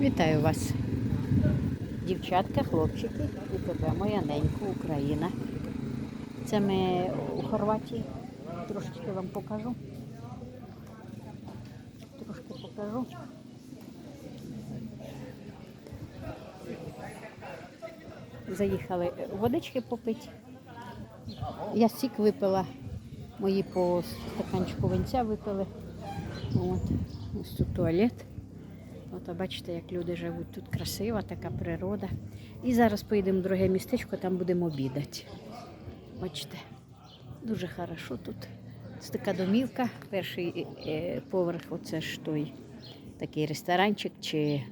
Вітаю вас, дівчатка, хлопчики і тебе, моя ненька Україна. Це ми у Хорватії. Трошечки вам покажу. Трошки покажу. Заїхали водички попити. Я сік випила, мої по стаканчику винця випили. От. Ось тут туалет. От, бачите, як люди живуть. Тут красива така природа. І зараз поїдемо в друге містечко, там будемо обідати. Бачите, дуже хорошо тут. Це така домівка. Перший е, поверх, оце ж той такий ресторанчик, чи,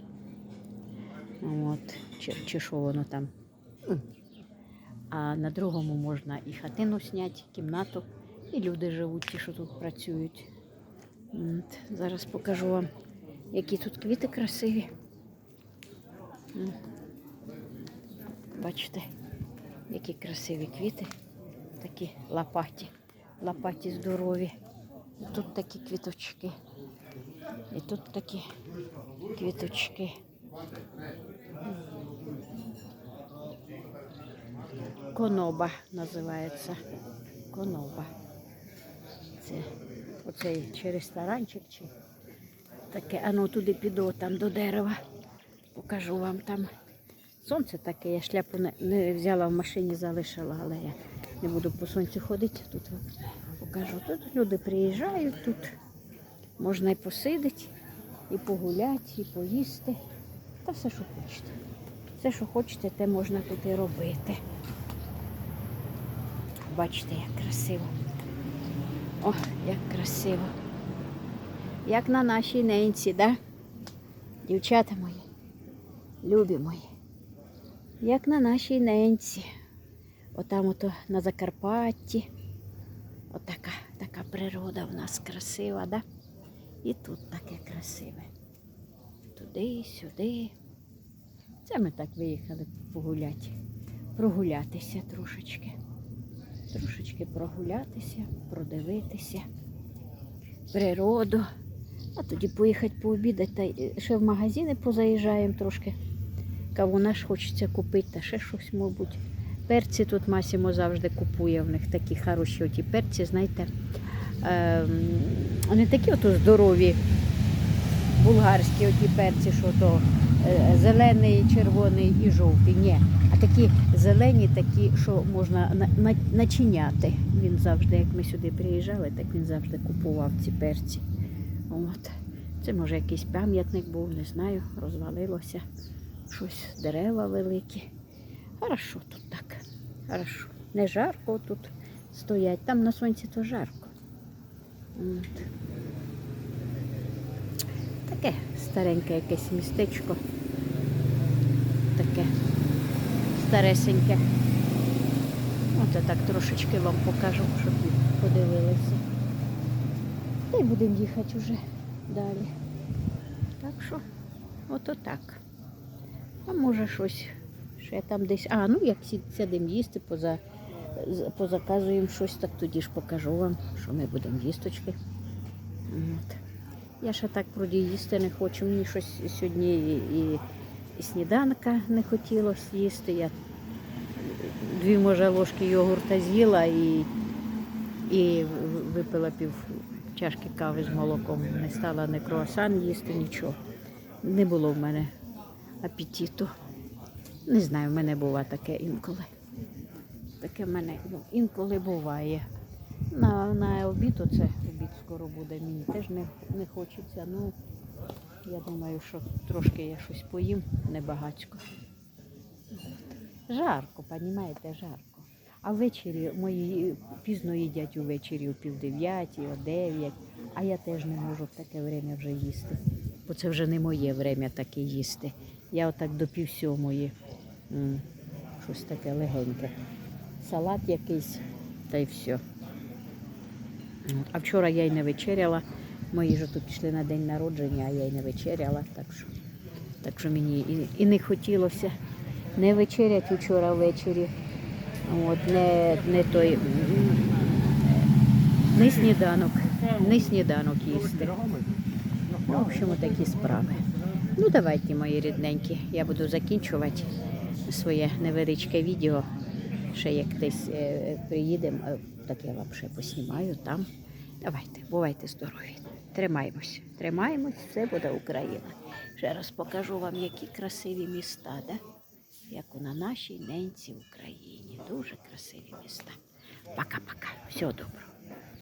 от, чи, чи що воно там. А на другому можна і хатину зняти, кімнату, і люди живуть, ті, що тут працюють. От, зараз покажу вам, які тут квіти красиві. Бачите, які красиві квіти, такі лопаті, лопаті здорові. Тут такі квіточки. І тут такі квіточки. Коноба називається. Коноба. Це оцей чи ресторанчик, чи таке. А ну туди піду, там до дерева. Покажу вам там. Сонце таке, я шляпу не, не взяла в машині, залишила, але я не буду по сонцю ходити. Тут покажу. Тут люди приїжджають, тут можна і посидіти, і погуляти, і поїсти. Та все, що хочете. Все, що хочете, те можна тут і робити. Бачите, як красиво. О, як красиво. Як на нашій ненці, да? Дівчата мої, любі мої. Як на нашій ненці. Отам ото на Закарпатті. Отака така природа в нас красива, да? І тут таке красиве. Туди, сюди. Це ми так виїхали погуляти. Прогулятися трошечки. Трошечки прогулятися, продивитися природу. А тоді поїхати пообідати. Та ще в магазини позаїжджаємо трошки. Кавуна ж хочеться купити, та ще щось, мабуть. Перці тут Масімо завжди купує. В них такі хороші оті перці, знаєте. Ем, вони такі ото здорові, булгарські оті перці, що то е, зелений, червоний і жовтий. Ні. А такі зелені, такі, що можна на- на- начиняти. Він завжди, як ми сюди приїжджали, так він завжди купував ці перці. От. Це може якийсь пам'ятник був, не знаю, розвалилося. Щось дерева великі. Хорошо тут так. Хорошо. Не жарко тут стоять. Там на сонці то жарко. От. Таке стареньке якесь містечко. Таке старесеньке. От я так трошечки вам покажу, щоб подивилися. Та й будемо їхати вже далі. Так що, ото так. А може щось ще там десь. А, ну як сядемо їсти, поза, позаказуємо щось, так тоді ж покажу вам, що ми будемо їсточки. От. Я ще так вроді їсти не хочу. Мені щось сьогодні і, і, і сніданка не хотілося їсти. Я дві може ложки йогурта з'їла і, і випила пів чашки кави з молоком. Не стала ні круасан їсти, нічого. Не було в мене апетиту. Не знаю, в мене буває таке інколи. Таке в мене ну, інколи буває. На, на обід, оце обід скоро буде, мені теж не, не хочеться. Ну, я думаю, що трошки я щось поїм небагацько. Жарко, розумієте, жарко. А ввечері мої пізно їдять увечері о пів дев'ятій, о дев'ять, а я теж не можу в таке время вже їсти. Бо це вже не моє время таке їсти. Я отак до пів сьомої. Щось таке легеньке. Салат якийсь, та й все. А вчора я й не вечеряла. Мої ж тут пішли на день народження, а я й не вечеряла. Так що, так що мені і, і не хотілося не вечеряти вчора ввечері. От, не, не той, не сніданок, не сніданок їсти. Ну, в общем, такі справи. Ну, давайте, мої рідненькі, я буду закінчувати своє невеличке відео. Ще як десь е, приїдемо, е, так я вам ще поснімаю там. Давайте, бувайте здорові. Тримаємось. Тримаємось, все буде Україна. Ще раз покажу вам, які красиві міста, да? Як у на нашій ненці Україні. Дуже красиві міста. Пока-пока. Всього доброго.